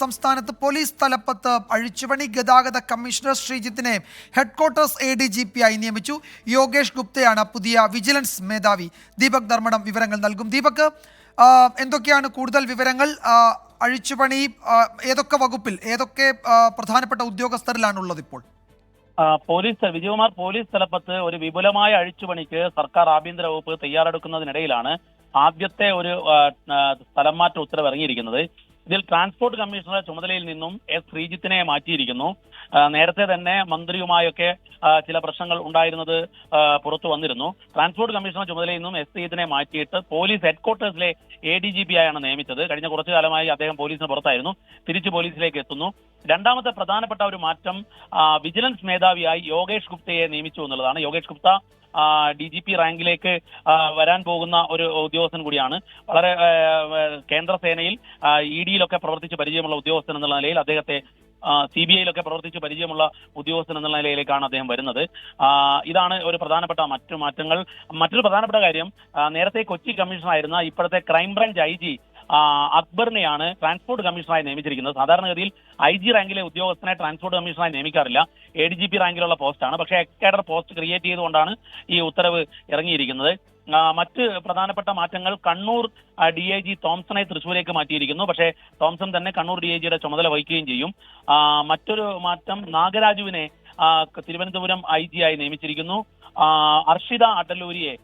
സംസ്ഥാനത്ത് പോലീസ് തലപ്പത്ത് അഴിച്ചുപണി. ഗതാഗത commissioner ശ്രീജിത്തിനെ headquarters A D G P ആയി നിയമിച്ചു. യോഗേഷ് ഗുപ്തയാണ് പുതിയ വിജിലൻസ് മേധാവി. ദീപക് ധർമ്മടം വിവരങ്ങൾ നൽകും. ദീപക് എന്തൊക്കെയാണ് കൂടുതൽ വിവരങ്ങൾ? അഴിച്ചുപണി ഏതൊക്കെ വകുപ്പിൽ ഏതൊക്കെ പ്രധാനപ്പെട്ട ഉദ്യോഗസ്ഥരിലാണുള്ളത് ഇപ്പോൾ? പോലീസ് വിജയകുമാർ പോലീസ് തലപ്പത്ത് ഒരു വിപുലമായ അഴിച്ചുപണിക്ക് സർക്കാർ ആഭ്യന്തര വകുപ്പ് തയ്യാറെടുക്കുന്നതിനിടയിലാണ് ആദ്യത്തെ ഒരു സ്ഥലം മാറ്റ ഉത്തരവ് ഇറങ്ങിയിരിക്കുന്നത്. ഇതിൽ ട്രാൻസ്പോർട്ട് കമ്മീഷണറുടെ ചുമതലയിൽ നിന്നും എസ് ശ്രീജിത്തിനെ മാറ്റിയിരിക്കുന്നു. നേരത്തെ തന്നെ മന്ത്രിയുമായൊക്കെ ചില പ്രശ്നങ്ങൾ ഉണ്ടായിരുന്നത് പുറത്തു വന്നിരുന്നു. ട്രാൻസ്പോർട്ട് കമ്മീഷണർ ചുമതലയിൽ നിന്നും എസ് ഇതിനെ മാറ്റിയിട്ട് പോലീസ് ഹെഡ്ക്വാർട്ടേഴ്സിലെ എ ഡി ജി പി ആയാണ് നിയമിച്ചത്. കഴിഞ്ഞ കുറച്ചു കാലമായി അദ്ദേഹം പോലീസിന് പുറത്തായിരുന്നു. തിരിച്ചു പോലീസിലേക്ക് എത്തുന്നു. രണ്ടാമത്തെ പ്രധാനപ്പെട്ട ഒരു മാറ്റം വിജിലൻസ് മേധാവിയായി യോഗേഷ് ഗുപ്തയെ നിയമിച്ചു എന്നുള്ളതാണ്. Yogesh Gupta D G P റാങ്കിലേക്ക് വരാൻ പോകുന്ന ഒരു ഉദ്യോഗസ്ഥൻ കൂടിയാണ്. വളരെ കേന്ദ്ര സേനയിൽ ഇ ഡിയിലൊക്കെ പ്രവർത്തിച്ച് പരിചയമുള്ള ഉദ്യോഗസ്ഥൻ എന്നുള്ള നിലയിൽ അദ്ദേഹത്തെ സി ബി ഐയിലൊക്കെ പ്രവർത്തിച്ച് പരിചയമുള്ള ഉദ്യോഗസ്ഥൻ എന്നുള്ള നിലയിലേക്കാണ് അദ്ദേഹം വരുന്നത്. ഇതാണ് ഒരു പ്രധാനപ്പെട്ട മറ്റു മാറ്റങ്ങൾ. മറ്റൊരു പ്രധാനപ്പെട്ട കാര്യം നേരത്തെ കൊച്ചി കമ്മീഷണറായിരുന്ന ഇപ്പോഴത്തെ ക്രൈംബ്രാഞ്ച് ഐ ജി അക്ബറിനെയാണ് ട്രാൻസ്പോർട്ട് കമ്മീഷണറായി നിയമിച്ചിരിക്കുന്നത്. സാധാരണഗതിയിൽ ഐ ജി റാങ്കിലെ ഉദ്യോഗസ്ഥനെ ട്രാൻസ്പോർട്ട് കമ്മീഷണറായി നിയമിക്കാറില്ല. എ ഡി ജി പി റാങ്കിലുള്ള പോസ്റ്റാണ്. പക്ഷേ എക്കേഡർ പോസ്റ്റ് ക്രിയേറ്റ് ചെയ്തുകൊണ്ടാണ് ഈ ഉത്തരവ് ഇറങ്ങിയിരിക്കുന്നത്. മറ്റ് പ്രധാനപ്പെട്ട മാറ്റങ്ങൾ കണ്ണൂർ ഡി ഐ ജി തോംസണെ തൃശ്ശൂരേക്ക് മാറ്റിയിരിക്കുന്നു. പക്ഷേ തോംസൺ തന്നെ കണ്ണൂർ ഡി ഐ ജിയുടെ ചുമതല വഹിക്കുകയും ചെയ്യും. മറ്റൊരു മാറ്റം നാഗരാജുവിനെ തിരുവനന്തപുരം ഐ ജി ആയി നിയമിച്ചിരിക്കുന്നു. അർഷിത അടലൂരിയെ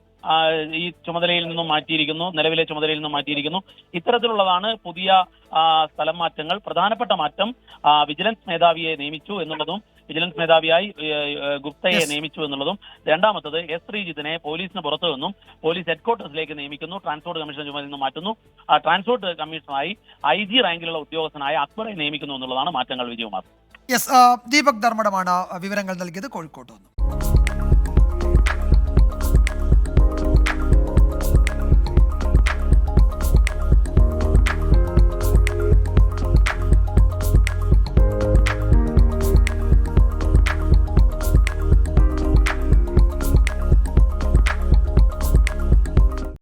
ഈ ചുമതലയിൽ നിന്നും മാറ്റിയിരിക്കുന്നു നിലവിലെ ചുമതലയിൽ നിന്നും മാറ്റിയിരിക്കുന്നു. ഇത്തരത്തിലുള്ളതാണ് പുതിയ സ്ഥലം മാറ്റങ്ങൾ. പ്രധാനപ്പെട്ട മാറ്റം വിജിലൻസ് മേധാവിയെ നിയമിച്ചു എന്നുള്ളതും വിജിലൻസ് മേധാവിയായി ഗുപ്തയെ. നിയമിച്ചു എന്നുള്ളതും രണ്ടാമത്തത് എസ് ശ്രീജിത്തിനെ പോലീസിന് പുറത്തു നിന്നും പോലീസ് ഹെഡ്ക്വാർട്ടേഴ്സിലേക്ക് നിയമിക്കുന്നു ട്രാൻസ്പോർട്ട് കമ്മീഷൻ ചുമതലയിൽ നിന്ന് മാറ്റുന്നു. ആ, ട്രാൻസ്പോർട്ട് കമ്മീഷണറായി ഐ ജി റാങ്കിലുള്ള ഉദ്യോഗസ്ഥനായ അക്ബറെ നിയമിക്കുന്നു എന്നുള്ളതാണ് മാറ്റങ്ങൾ വിജയകുമാർ. യെസ് ദീപക് ധർമ്മടമാണ് വിവരങ്ങൾ നൽകിയത് കോഴിക്കോട്ട് നിന്ന്